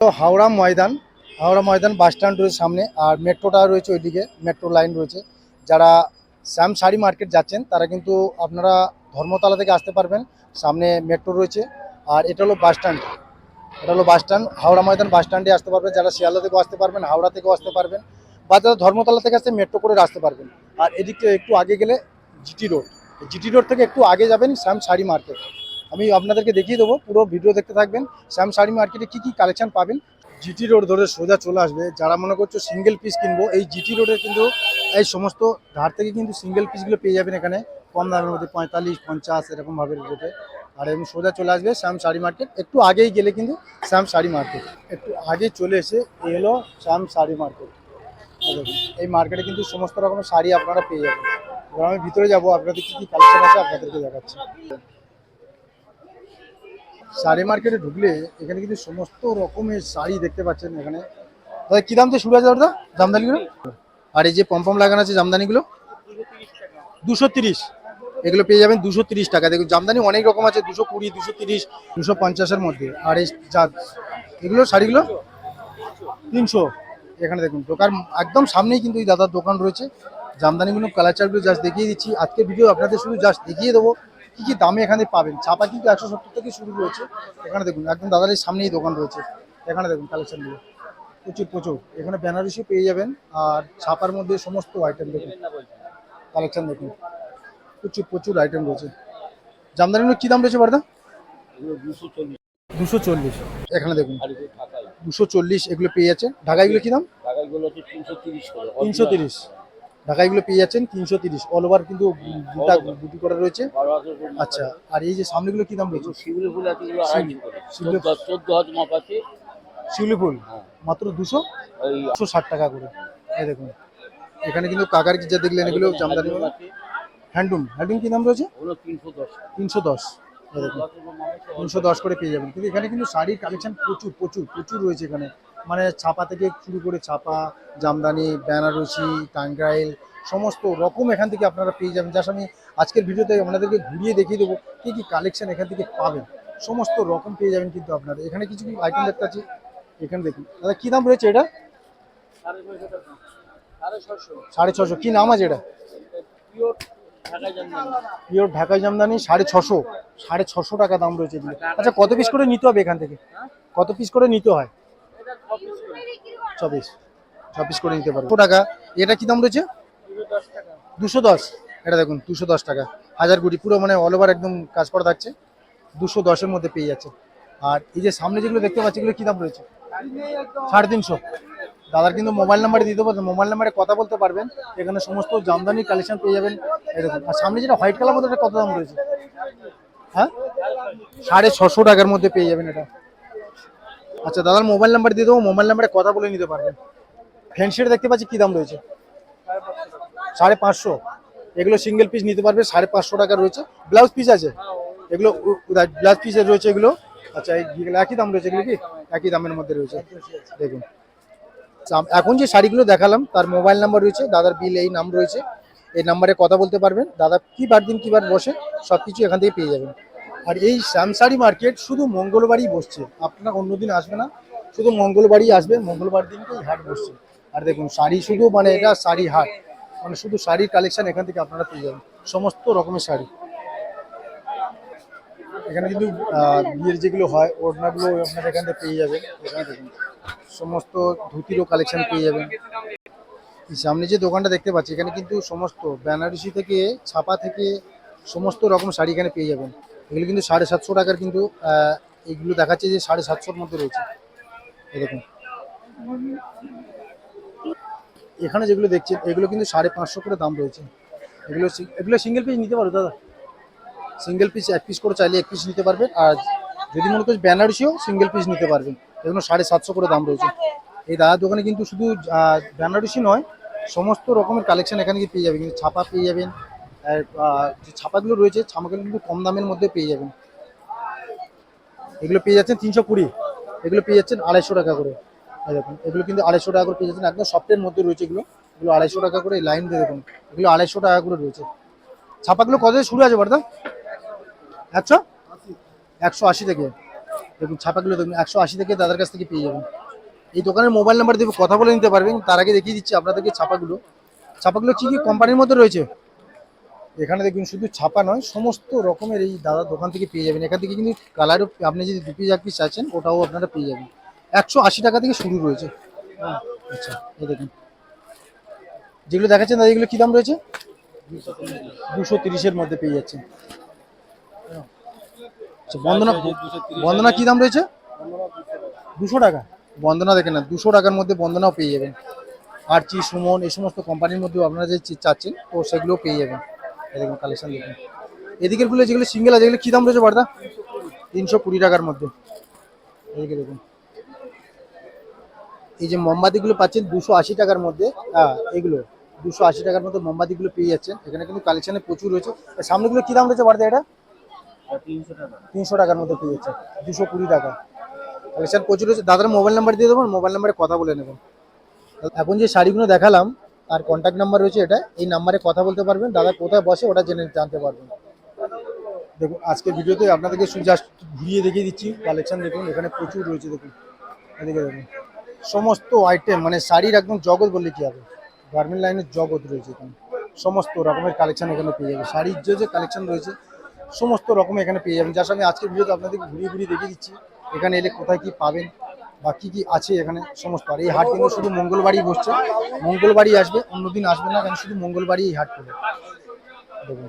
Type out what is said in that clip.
তো Howrah Maidan Howrah Maidan bus stand রয়েছে সামনে আর মেট্রোটা রয়েছে ওইদিকে, মেট্রো লাইন রয়েছে। যারা শ্যাম শাড়ি মার্কেট যাচ্ছেন, তারা কিন্তু আপনারা ধর্মতলা থেকে আসতে পারবেন। সামনে মেট্রো রয়েছে আর এটা হলো বাস স্ট্যান্ড। এটা হলো বাস স্ট্যান্ড, হাওড়া ময়দান বাস স্ট্যান্ডে আসতে পারবেন। যারা শিয়ালদা থেকেও আসতে পারবেন, হাওড়া থেকেও আসতে পারবেন বা যারা ধর্মতলা থেকে আসতে মেট্রো করে আসতে পারবেন। আর এদিকে একটু আগে গেলে জিটি রোড। জিটি রোড থেকে একটু আগে যাবেন শ্যাম শাড়ি মার্কেট। আমি আপনাদেরকে দেখিয়ে দেবো, পুরো ভিডিও দেখতে থাকবেন। শ্যাম শাড়ি মার্কেটে কী কী কালেকশন পাবেন? জিটি রোড ধরে সোজা চলে আসবে। যারা মনে করছ সিঙ্গেল পিস কিনবো, এই জিটি রোডে কিন্তু এই সমস্ত ধার থেকে কিন্তু সিঙ্গেল পিসগুলো পেয়ে যাবেন এখানে। কম দামের মধ্যে পঁয়তাল্লিশ, পঞ্চাশ এরকমভাবে রেটে আর এমনি সোজা চলে আসবে শ্যাম শাড়ি মার্কেট। একটু আগেই গেলে কিন্তু শ্যাম শাড়ি মার্কেট। একটু আগে চলে এসে এই হলো শ্যাম শাড়ি মার্কেট। এই মার্কেটে কিন্তু সমস্ত রকমের শাড়ি আপনারা পেয়ে যাবেন। এবার আমি ভিতরে যাব, আপনাদের কী কী কালেকশন আছে আপনাদেরকে দেখাচ্ছি। শাড়ি মার্কেটে ঢুকলে এখানে কিন্তু সমস্ত রকমের শাড়ি দেখতে পাচ্ছেন এখানে। দাদা কি দাম থেকে শুরু আছে দাদা? জামদানিগুলো? আর এই যে পম্পম লাগানো আছে জামদানিগুলো? দুশো তিরিশ। এগুলো পেয়ে যাবেন দুশো তিরিশ টাকা। দেখুন, জামদানি অনেক রকম আছে, দুশো কুড়ি, দুশো তিরিশ, দুশো পঞ্চাশের মধ্যে। আর এই যা এগুলো শাড়িগুলো? তিনশো। এখানে দেখুন, দোকান একদম সামনেই কিন্তু এই দাদার দোকান রয়েছে। জামদানিগুলো কালারচারগুলো জাস্ট দেখিয়ে দিচ্ছি। আজকে ভিডিও আপনাদের শুধু জাস্ট দেখিয়ে দেবো। কি কি দামে এখানে পাবেন? ছাপা কিন্তু একশো সত্তর থেকে শুরু রয়েছে এখানে দেখুন একদম দাদার সামনেই দোকান রয়েছে। এখানে দেখুন কালেকশনগুলো প্রচুর প্রচুর। এখানে বেনারসি পেয়ে যাবেন আর ছাপার মধ্যে সমস্ত আইটেম দেখুন। কালেকশন দেখুন। প্রচুর প্রচুর আইটেম রয়েছে। জামদানিগুলো কী দাম রয়েছে বর্দা দুশো চল্লিশ। এখানে দেখুন দুশো চল্লিশ এগুলো পেয়ে যাচ্ছেন ঢাকাইগুলো কী দাম? ঢাকাইগুলো তিনশো তিরিশ তিনশো তিরিশ। ঢাকাইগুলো পেয়ে যাচ্ছেন তিনশো তিরিশ অল ওভার কিন্তু দুটা বুটি করা রয়েছে। আচ্ছা আর এই যে সামনেগুলো কী দাম রয়েছে? শিউলি ফুল আছে চোদ্দ মাপ আছে। শিউলি ফুল? হ্যাঁ। মাত্র দুশো? একশো ষাট টাকা করে। এই দেখুন। এখানে কিন্তু কাকার কি যা দেখলেন এগুলো জামদানি আছে। হ্যান্ডলুম হ্যান্ডলুম কি দাম রয়েছে? তিনশো দশ। তিনশো দশ। তিনশো দশ করে পেয়ে যাবেন। কিন্তু এখানে কিন্তু শাড়ির কালেকশন প্রচুর প্রচুর প্রচুর রয়েছে এখানে। মানে ছাপা থেকে শুরু করে ছাপা, জামদানি, বেনারসি, টাঙ্গাইল, সমস্ত রকম এখান থেকে আপনারা পেয়ে যাবেন। যার আমি আজকের ভিডিওতে আপনাদেরকে ঘুরিয়ে দেখিয়ে দেবো কী কী কালেকশন এখান থেকে পাবেন। সমস্ত রকম পেয়ে যাবেন কিন্তু আপনারা। এখানে কিছু কিছু আইটেম দেখতে পাচ্ছি। এখানে দেখুন। দাদা, কী দাম রয়েছে এটা? সাড়ে ছশো কী নাম আছে এটা? পিওর ঢাকাই জামদানি, সাড়ে ছশো সাড়ে ছশো টাকা দাম রয়েছে আচ্ছা কত পিস করে নিতে হবে এখান থেকে? কত পিস করে নিতে হয়? ছ পিস করে নিতে পারব। টাকা? এটা কি দাম রয়েছে? দুশো দশ। এটা দেখুন, দুশো দশ টাকা। হাজার কোটি পুরো মানে অল ওভার একদম কাজ করা থাকছে। দুশো দশের মধ্যে পেয়ে যাচ্ছে। আর এই যে সামনে যেগুলো দেখতে পাচ্ছি, এগুলো কি দাম রয়েছে? সাড়ে তিনশো। দাদার কিন্তু মোবাইল নাম্বার দিতে পারবেন মোবাইল নাম্বারে কথা বলতে পারবেন। এখানে সমস্ত জামদানি কালেকশন পেয়ে যাবেন। দেখুন, আর সামনে যেটা হোয়াইট কালার মধ্যে কত দাম রয়েছে? হ্যাঁ? সাড়ে ছশো টাকার মধ্যে পেয়ে যাবেন এটা। আচ্ছা দাদার মোবাইল নাম্বার দিয়ে দেবো মোবাইল নাম্বারে কথা বলে নিতে পারবেন। ফ্যান্সিটা দেখতে পাচ্ছি কী দাম রয়েছে? সাড়ে পাঁচশো। এগুলো সিঙ্গেল পিস নিতে পারবে, সাড়ে পাঁচশো টাকা রয়েছে। ব্লাউজ পিস আছে? এগুলো ব্লাউজ পিসের রয়েছে এগুলো। আচ্ছা এইগুলো একই দাম রয়েছে এগুলো কি? একই দামের মধ্যে রয়েছে। দেখুন। আম- এখন যে শাড়িগুলো দেখালাম, তার মোবাইল নাম্বার রয়েছে, দাদার বিল এই নাম রয়েছে। এই নাম্বারে কথা বলতে পারবেন। দাদা কী বার দিন কী বার বসে সব কিছু এখান থেকে পেয়ে যাবেন। আর এই শ্যামশাড়ি মার্কেট শুধু মঙ্গলবারই বসছে। আপনারা অন্যদিন আসবে না, শুধু মঙ্গলবারই আসবে, মঙ্গলবার দিনকে এই হাট বসছে। আর দেখুন, শাড়ি শুধু মানে এটা শাড়ি হাট মানে শুধু শাড়ির কালেকশন এখান থেকে আপনারা পেয়ে যাবেন, সমস্ত রকমের শাড়ি। এখানে কিন্তু বিয়ের যেগুলো হয়, ওড়নাগুলো আপনারা এখান থেকে পেয়ে যাবেন। সমস্ত ধুতিরও কালেকশন পেয়ে যাবেন। সামনে যে দোকানটা দেখতে পাচ্ছি, এখানে কিন্তু সমস্ত বেনারসি থেকে, ছাপা থেকে সমস্ত রকম শাড়ি এখানে পেয়ে যাবেন। এগুলো কিন্তু সাড়ে সাতশো টাকার কিন্তু এগুলো দেখাচ্ছে যে সাড়ে সাতশোর মধ্যে রয়েছে। এরকম এখানে যেগুলো দেখছেন, এগুলো কিন্তু সাড়ে পাঁচশো করে দাম রয়েছে। এগুলো এগুলো সিঙ্গেল পিস নিতে পারো দাদা? সিঙ্গেল পিস এক পিস করে চাইলে এক পিস নিতে পারবেন। আর যদি মনে করছে বেনারসিও সিঙ্গেল পিস নিতে পারবেন। এগুলো সাড়ে সাতশো করে দাম রয়েছে। এই দাদার দোকানে কিন্তু শুধু বেনারসি নয়, সমস্ত রকমের কালেকশন এখানে পেয়ে যাবেন। কিন্তু ছাপা পেয়ে যাবেন যে ছাপাগুলো রয়েছে, ছাপাগুলো কিন্তু কম দামের মধ্যে পেয়ে যাবেন। এগুলো পেয়ে যাচ্ছেন তিনশো কুড়ি। এগুলো পেয়ে যাচ্ছেন আড়াইশো টাকা করে। দেখুন, এগুলো কিন্তু আড়াইশো টাকা করে পেয়ে যাচ্ছেন। একদম সফটের মধ্যে রয়েছে এগুলো। এগুলো আড়াইশো টাকা করে লাইন দিয়ে দেখুন। এগুলো আড়াইশো টাকা করে রয়েছে। ছাপাগুলো কত শুরু আছে বর্দা একশো? একশো আশি থেকে। দেখুন, ছাপাগুলো দেখুন, একশো আশি থেকে দাদার কাছ থেকে পেয়ে যাবেন। এই দোকানের মোবাইল নাম্বার দেবে কথা বলে নিতে পারবেন। তার আগে দেখিয়ে দিচ্ছি আপনাদেরকে ছাপাগুলো। ছাপাগুলো কি কি কোম্পানির মধ্যে রয়েছে? এখানে দেখুন শুধু ছাপা নয়, সমস্ত রকমের এই দাদার দোকান থেকে পেয়ে যাবেন। এখান থেকে কিন্তু কালারও আপনি যদি দু পিস এক পিস চাচ্ছেন ওটাও আপনারা পেয়ে যাবেন। একশো আশি টাকা থেকে শুরু রয়েছে। হ্যাঁ আচ্ছা এই দেখুন। যেগুলো দেখাচ্ছেন দাদা, এগুলো কি দাম রয়েছে? দুশো তিরিশের মধ্যে পেয়ে যাচ্ছেন। আচ্ছা বন্দনা বন্দনা কি দাম রয়েছে? দুশো টাকা। বন্দনা দেখেন না, দুশো টাকার মধ্যে বন্দনাও পেয়ে যাবেন। আরচি, সুমন, এই সমস্ত কোম্পানির মধ্যেও আপনারা যে চাচ্ছেন, তো সেগুলোও পেয়ে যাবেন। দেখুন কালেকশন দেখুন। এদিকেরগুলো যেগুলো সিঙ্গেল আছে, এগুলো কি দাম রয়েছে বারদা? তিনশো কুড়ি টাকার মধ্যে। এদিকে দেখুন। এই যে মোমবাতিগুলো পাচ্ছেন দুশো আশি টাকার মধ্যে। হ্যাঁ এগুলো দুশো আশি টাকার মধ্যে মোমবাতিগুলো পেয়ে যাচ্ছেন। এখানে কিন্তু কালেকশনে প্রচুর রয়েছে। সামনেগুলো কি দাম রয়েছে বারদা এটা? তিনশো টাকা তিনশো টাকার মধ্যে পেয়ে যাচ্ছে। দুশো কুড়ি টাকা। কালেকশন প্রচুর রয়েছে। দাদার মোবাইল নাম্বার দিয়ে দেবো মোবাইল নাম্বারে কথা বলে নেবেন এখন যে শাড়িগুলো দেখালাম তার কন্ট্যাক্ট নাম্বার রয়েছে এটা। এই নাম্বারে কথা বলতে পারবেন। দাদা কোথায় বসে ওটা জেনে জানতে পারবেন। দেখুন, আজকের ভিডিওতে আপনাদেরকে জাস্ট ঘুরিয়ে দেখিয়ে দিচ্ছি। কালেকশান দেখুন, এখানে প্রচুর রয়েছে দেখুন। এদিকে দেখুন। সমস্ত আইটেম মানে শাড়ির একদম জগৎ বললে কি হবে? গার্মেন্ট লাইনের জগৎ রয়েছে এখানে। সমস্ত রকমের কালেকশান এখানে পেয়ে যাবে শাড়ির যে যে কালেকশন রয়েছে, সমস্ত রকম এখানে পেয়ে যাবেন। যার সঙ্গে আজকের ভিডিওতে আপনাদেরকে ঘুরিয়ে ঘুরিয়ে দেখিয়ে দিচ্ছি। এখানে এলে কোথায় কি পাবেন? বা কি কি আছে এখানে সমস্ত আর এই হাট কিন্তু শুধু মঙ্গলবারই বসছে। মঙ্গলবারই আসবে, অন্যদিন আসবে না, কারণ শুধু মঙ্গলবারই এই হাট করে। দেখুন।